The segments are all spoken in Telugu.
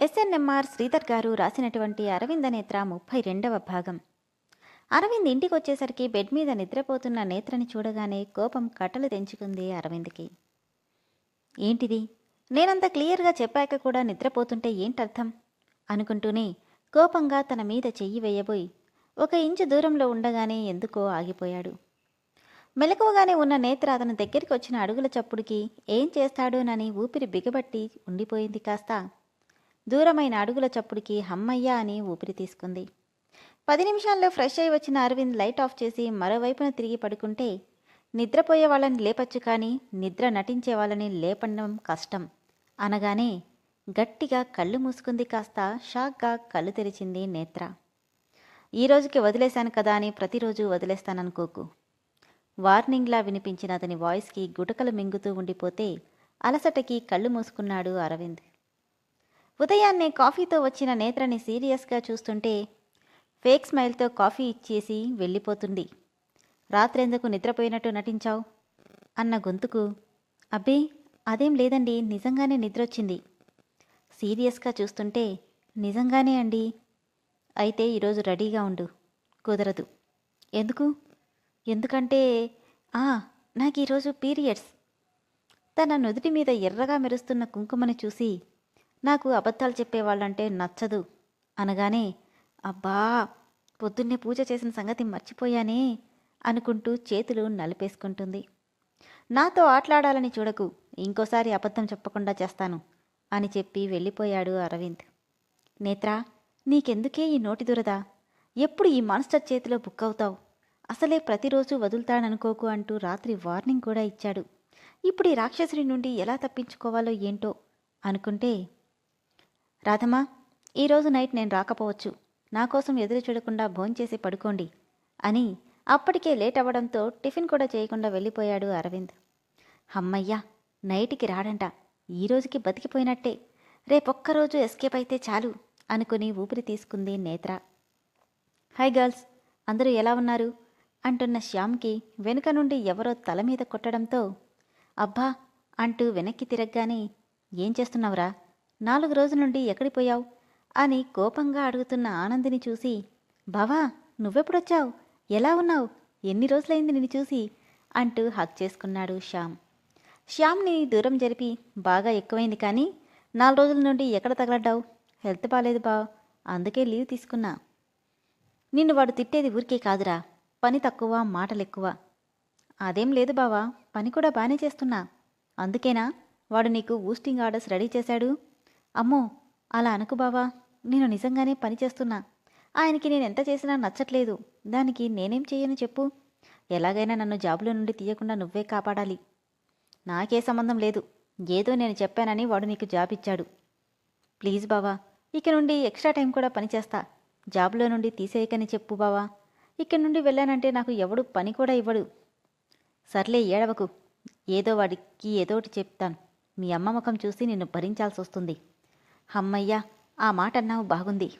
ఎస్ఎన్ఎంఆర్ శ్రీధర్ గారు రాసినటువంటి అరవింద నేత్ర ముప్పై రెండవ భాగం. అరవింద్ ఇంటికి వచ్చేసరికి బెడ్ మీద నిద్రపోతున్న నేత్రని చూడగానే కోపం కట్టలు తెంచుకుంది అరవింద్కి. ఏంటిది? నేనంత క్లియర్గా చెప్పాక కూడా నిద్రపోతుంటే ఏంటర్థం? అనుకుంటూనే కోపంగా తన మీద చెయ్యి వేయబోయి ఒక ఇంచు దూరంలో ఉండగానే ఎందుకో ఆగిపోయాడు. మెలకువగానే ఉన్న నేత్ర అతని దగ్గరికి వచ్చిన అడుగుల చప్పుడుకి ఏం చేస్తాడోనని ఊపిరి బిగబట్టి ఉండిపోయింది కాస్త. దూరమైన అడుగుల చప్పుడుకి హమ్మయ్య అని ఊపిరి తీసుకుంది. పది నిమిషాల్లో ఫ్రెష్ అయి వచ్చిన అరవింద్ లైట్ ఆఫ్ చేసి మరోవైపున తిరిగి పడుకుంటే నిద్రపోయే వాళ్ళని లేపచ్చు కానీ నిద్ర నటించే వాళ్ళని లేపడం కష్టం. అనగానే గట్టిగా కళ్ళు మూసుకుంది కాస్త షాక్గా కళ్ళు తెరిచింది నేత్ర. ఈ రోజుకి వదిలేశాను కదా అని ప్రతిరోజు వదిలేస్తాననుకోకు. వార్నింగ్లా వినిపించిన అతని వాయిస్కి గుటకలు మింగుతూ ఉండిపోతే అలసటకి కళ్ళు మూసుకున్నాడు అరవింద్. ఉదయాన్నే కాఫీతో వచ్చిన నేత్రని సీరియస్గా చూస్తుంటే ఫేక్ స్మైల్తో కాఫీ ఇచ్చేసి వెళ్ళిపోతుంది. రాత్రెందుకు నిద్రపోయినట్టు నటించావు? అన్న గొంతుకు. అబ్బే అదేం లేదండి నిజంగానే నిద్రొచ్చింది. సీరియస్గా చూస్తుంటే నిజంగానే అండి. అయితే ఈరోజు రెడీగా ఉండు. కుదరదు. ఎందుకు? ఎందుకంటే ఆ నాకు ఈరోజు పీరియడ్స్. తన నుదుటి మీద ఎర్రగా మెరుస్తున్న కుంకుమని చూసి నాకు అబద్ధాలు చెప్పేవాళ్ళంటే నచ్చదు. అనగానే అబ్బా పొద్దున్నే పూజ చేసిన సంగతి మర్చిపోయానే అనుకుంటూ చేతులు నలిపేసుకుంటుంది. నాతో ఆటలాడాలని చూడకు ఇంకోసారి అబద్ధం చెప్పకుండా చేస్తాను అని చెప్పి వెళ్ళిపోయాడు అరవింద్. నేత్రా నీకెందుకే ఈ నోటి దురద? ఎప్పుడు ఈ మాన్స్టర్ చేతిలో బుక్ అవుతావు? అసలే ప్రతిరోజు వదులుతాడనుకోకు అంటూ రాత్రి వార్నింగ్ కూడా ఇచ్చాడు. ఇప్పుడు ఈ రాక్షసుడి నుండి ఎలా తప్పించుకోవాలో ఏంటో అనుకుంటే రాధమ్మా ఈరోజు నైట్ నేను రాకపోవచ్చు. నా కోసం ఎదురు చూడకుండా భోంచేసి పడుకోండి అని అప్పటికే లేట్ అవ్వడంతో టిఫిన్ కూడా చేయకుండా వెళ్ళిపోయాడు అరవింద్. హమ్మయ్యా నైట్కి రాడంట. ఈ రోజుకి బతికిపోయినట్టే. రేపొక్కరోజు ఎస్కేప్ అయితే చాలు అనుకుని ఊపిరి తీసుకుంది నేత్ర. హాయ్ గర్ల్స్ అందరూ ఎలా ఉన్నారు? అంటున్న శ్యామ్కి వెనుక నుండి ఎవరో తల మీద కొట్టడంతో అబ్బా అంటూ వెనక్కి తిరగగానే ఏం చేస్తున్నావురా? నాలుగు రోజుల నుండి ఎక్కడికి పోయావు? అని కోపంగా అడుగుతున్న ఆనందిని చూసి బావా నువ్వెప్పుడొచ్చావు? ఎలా ఉన్నావు? ఎన్ని రోజులైంది నిన్ను చూసి? అంటూ హక్ చేసుకున్నాడు శ్యామ్. శ్యామ్ని దూరం జరిపి బాగా ఎక్కువైంది కానీ నాలుగు రోజుల నుండి ఎక్కడ తగలడ్డావు? హెల్త్ బాగాలేదు బావ అందుకే లీవ్ తీసుకున్నా. నిన్ను వాడు తిట్టేది ఊరికే కాదురా పని తక్కువ మాటలు ఎక్కువ అదేం లేదు బావా పని కూడా బాగానే చేస్తున్నా. అందుకేనా? వాడు నీకు బూస్టింగ్ ఆర్డర్స్ రెడీ చేశాడు? అమ్మో అలా అనుకు బావా. నేను నిజంగానే పని చేస్తున్నా. ఆయనకి నేను ఎంత చేసినా నచ్చట్లేదు. దానికి నేనేం చేయను చెప్పు. ఎలాగైనా నన్ను జాబులో నుండి తీయకుండా నువ్వే కాపాడాలి. నాకే సంబంధం లేదు. ఏదో నేను చెప్పానని వాడు నీకు జాబ్ ఇచ్చాడు. ప్లీజ్ బావా ఇక నుండి ఎక్స్ట్రా టైం కూడా పనిచేస్తా జాబ్లో నుండి తీసేయకని చెప్పు బావా. ఇక్కడి నుండి వెళ్ళానంటే నాకు ఎవడు పని కూడా ఇవ్వడు. సర్లే ఏడవకు. ఏదో వాడికి ఏదోటి చెప్తాను. మీ అమ్మ ముఖం చూసి నిన్ను భరించాల్సి వస్తుంది అమ్మయ్యా ఆ మాట అన్నావు బాగుంది.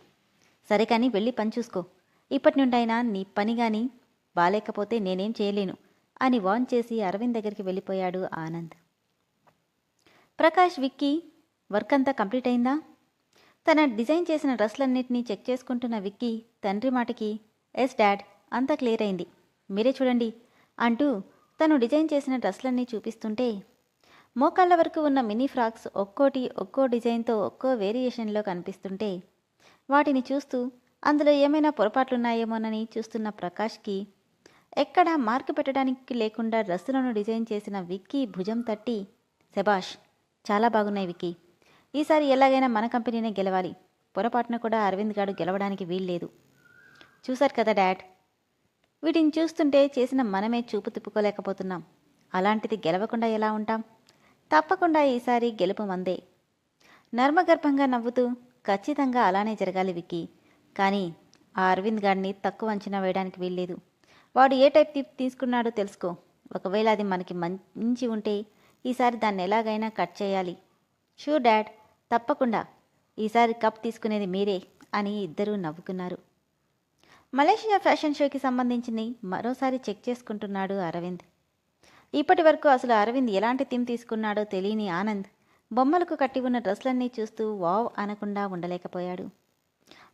సరే కానీ వెళ్ళి పని చూసుకో. ఇప్పటి నుండైనా నీ పని గాని బాలేకపోతే నేనేం చేయలేను అని వాన్ చేసి అరవింద్ దగ్గరికి వెళ్ళిపోయాడు ఆనంద్. ప్రకాష్ విక్కీ వర్క్ అంతా కంప్లీట్ అయిందా? తన డిజైన్ చేసిన డ్రెస్లన్నింటినీ చెక్ చేసుకుంటున్న విక్కీ తండ్రి మాటకి ఎస్ డాడ్ అంతా క్లియర్ అయింది. మీరే చూడండి అంటూ తను డిజైన్ చేసిన డ్రెస్లన్నీ చూపిస్తుంటే మోకాళ్ళ వరకు ఉన్న మినీ ఫ్రాక్స్ ఒక్కోటి ఒక్కో డిజైన్తో ఒక్కో వేరియేషన్లో కనిపిస్తుంటే వాటిని చూస్తూ అందులో ఏమైనా పొరపాట్లున్నాయేమోనని చూస్తున్న ప్రకాష్కి ఎక్కడా మార్కు పెట్టడానికి లేకుండా డ్రెస్సులను డిజైన్ చేసిన విక్కీ భుజం తట్టి శబాష్ చాలా బాగున్నాయి విక్కీ. ఈసారి ఎలాగైనా మన కంపెనీనే గెలవాలి. పొరపాటున కూడా అరవింద్ గారు గెలవడానికి వీల్లేదు. చూశారు కదా డాడ్? వీటిని చూస్తుంటే చేసిన మనమే చూపు తిప్పుకోలేకపోతున్నాం. అలాంటిది గెలవకుండా ఎలా ఉంటాం? తప్పకుండా ఈసారి గెలుపు మందే. నర్మగర్భంగా నవ్వుతూ ఖచ్చితంగా అలానే జరగాలి విక్కీ. కానీ ఆ అరవింద్ గాడిని తక్కువ అంచనా వేయడానికి వీల్లేదు. వాడు ఏ టైప్ తీసుకున్నాడో తెలుసుకో. ఒకవేళ అది మనకి మంచి ఉంటే ఈసారి దాన్ని ఎలాగైనా కట్ చేయాలి. షూ డాడ్ తప్పకుండా. ఈసారి కప్ తీసుకునేది మీరే అని ఇద్దరూ నవ్వుకున్నారు. మలేషియా ఫ్యాషన్ షోకి సంబంధించి మరోసారి చెక్ చేసుకుంటున్నాడు అరవింద్. ఇప్పటి వరకు అసలు అరవింద్ ఎలాంటి థీమ్ తీసుకున్నాడో తెలియని ఆనంద్ బొమ్మలకు కట్టి ఉన్న డ్రెస్లన్నీ చూస్తూ వావ్ అనకుండా ఉండలేకపోయాడు.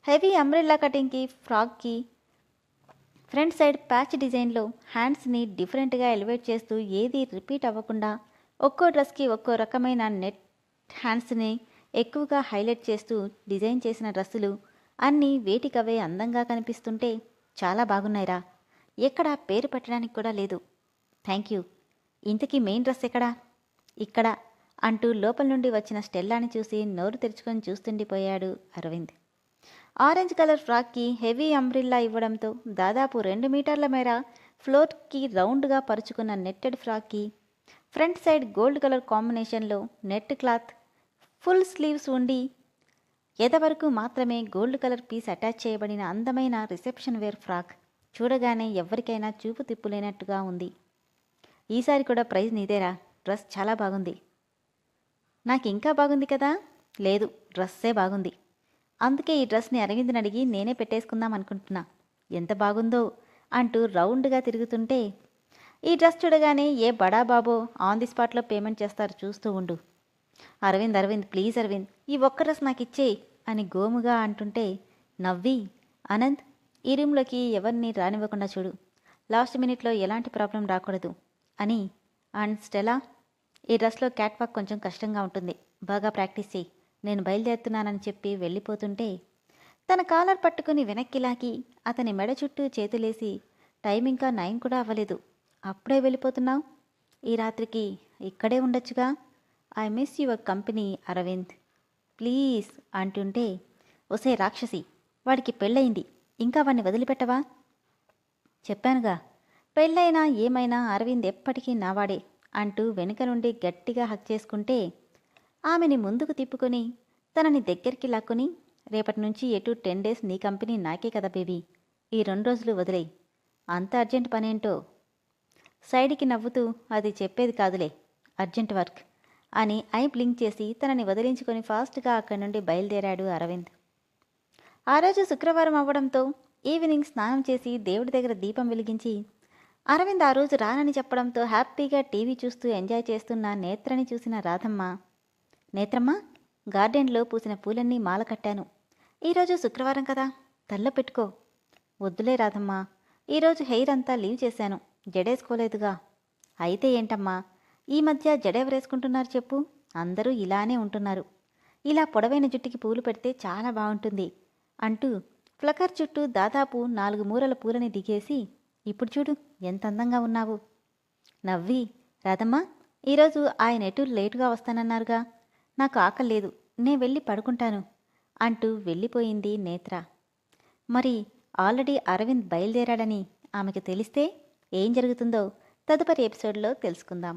హెవీ అంబ్రెల్లా కటింగ్కి ఫ్రాక్కి ఫ్రంట్ సైడ్ ప్యాచ్ డిజైన్లో హ్యాండ్స్ని డిఫరెంట్గా ఎలివేట్ చేస్తూ ఏది రిపీట్ అవ్వకుండా ఒక్కో డ్రెస్కి ఒక్కో రకమైన నెట్ హ్యాండ్స్ని ఎక్కువగా హైలైట్ చేస్తూ డిజైన్ చేసిన డ్రెస్సులు అన్నీ వేటికవే అందంగా కనిపిస్తుంటే చాలా బాగున్నాయిరా. ఎక్కడా పేరు పెట్టడానికి కూడా లేదు. థ్యాంక్ యూ ఇంతకీ మెయిన్ డ్రెస్ ఎక్కడా? ఇక్కడ. అంటూ లోపల నుండి వచ్చిన స్టెల్లాని చూసి నోరు తెరుచుకొని చూస్తుండిపోయాడు అరవింద్. ఆరెంజ్ కలర్ ఫ్రాక్కి హెవీ అంబ్రిల్లా ఇవ్వడంతో దాదాపు రెండు మీటర్ల మేర ఫ్లోర్కి రౌండ్గా పరుచుకున్న నెట్టెడ్ ఫ్రాక్కి ఫ్రంట్ సైడ్ గోల్డ్ కలర్ కాంబినేషన్లో నెట్ క్లాత్ ఫుల్ స్లీవ్స్ ఉండి ఎదవరకు మాత్రమే గోల్డ్ కలర్ పీస్ అటాచ్ చేయబడిన అందమైన రిసెప్షన్ వేర్ ఫ్రాక్. చూడగానే ఎవరికైనా చూపు తిప్పులేనట్టుగా ఉంది. ఈసారి కూడా ప్రైజ్ నీదేరా. డ్రెస్ చాలా బాగుంది. నాకు ఇంకా బాగుంది కదా? లేదు డ్రెస్సే బాగుంది. అందుకే ఈ డ్రెస్ని అరవింద్ని అడిగి నేనే పెట్టేసుకుందాం అనుకుంటున్నా. ఎంత బాగుందో అంటూ రౌండ్గా తిరుగుతుంటే ఈ డ్రెస్ చూడగానే ఏ బడా బాబో ఆన్ ది స్పాట్లో పేమెంట్ చేస్తారు చూస్తూ ఉండు. అరవింద్ అరవింద్ ప్లీజ్ అరవింద్ ఈ ఒక్క డ్రెస్ నాకు ఇచ్చేయి అని గోముగా అంటుంటే నవ్వి అనంత్ ఈ రూమ్లోకి ఎవరిని రానివ్వకుండా చూడు. లాస్ట్ మినిట్లో ఎలాంటి ప్రాబ్లం రాకూడదు. అని. అండ్ స్టెలా ఈ డ్రెస్లో క్యాట్ వాక్ కొంచెం కష్టంగా ఉంటుంది. బాగా ప్రాక్టీస్ చేయి నేను బయలుదేరుతున్నానని చెప్పి వెళ్ళిపోతుంటే తన కాలర్ పట్టుకుని వెనక్కి లాగి అతని మెడ చుట్టూ చేతులేసి టైం ఇంకా నైన్ కూడా అవ్వలేదు. అప్పుడే వెళ్ళిపోతున్నావు? ఈ రాత్రికి ఇక్కడే ఉండొచ్చుగా? I miss your company Arvind. Please అంటుంటే ఒసే రాక్షసి వాడికి పెళ్ళయింది. ఇంకా వాడిని వదిలిపెట్టవా? చెప్పానుగా. పెళ్ళైనా ఏమైనా అరవింద్ ఎప్పటికీ నావాడే అంటూ వెనుక నుండి గట్టిగా హక్ చేసుకుంటే ఆమెని ముందుకు తిప్పుకొని తనని దగ్గరికి లాక్కుని రేపటి నుంచి ఎటు టెన్ డేస్ నీ కంపెనీ నాకే కదా బేబీ ఈ రెండు రోజులు వదిలేయి అంత అర్జెంట్ పనేంటో? సైడ్కి నవ్వుతూ అది చెప్పేది కాదులే అర్జెంట్ వర్క్ అని ఐ బ్లింక్ చేసి తనని వదిలించుకొని ఫాస్ట్గా అక్కడి నుండి బయలుదేరాడు అరవింద్. ఆ రోజు శుక్రవారం అవ్వడంతో ఈవినింగ్ స్నానం చేసి దేవుడి దగ్గర దీపం వెలిగించి అరవింద్ ఆ రోజు రానని చెప్పడంతో హ్యాపీగా టీవీ చూస్తూ ఎంజాయ్ చేస్తున్న నేత్రని చూసిన రాధమ్మ నేత్రమ్మ గార్డెన్లో పూసిన పూలన్నీ మాల కట్టాను. ఈరోజు శుక్రవారం కదా తల్ల పెట్టుకో. వద్దులే రాధమ్మ ఈరోజు హెయిర్ అంతా లీవ్ చేశాను జడేసుకోలేదుగా. అయితే ఏంటమ్మా ఈ మధ్య జడెవరేసుకుంటున్నారు చెప్పు అందరూ ఇలానే ఉంటున్నారు. ఇలా పొడవైన జుట్టుకి పూలు పెడితే చాలా బాగుంటుంది. అంటూ ఫ్లకర్ చుట్టూ దాదాపు నాలుగు మూరల పూలని దిగేసి ఇప్పుడు చూడు ఎంత అందంగా ఉన్నావు. నవ్వి రాధమ్మ ఈరోజు ఆయన ఎటు లేటుగా వస్తానన్నారుగా. నాకు ఆకలి లేదు నే వెళ్ళి పడుకుంటాను అంటూ వెళ్ళిపోయింది నేత్ర. మరి ఆల్రెడీ అరవింద్ బయలుదేరాడని ఆమెకు తెలిస్తే ఏం జరుగుతుందో తదుపరి ఎపిసోడ్లో తెలుసుకుందాం.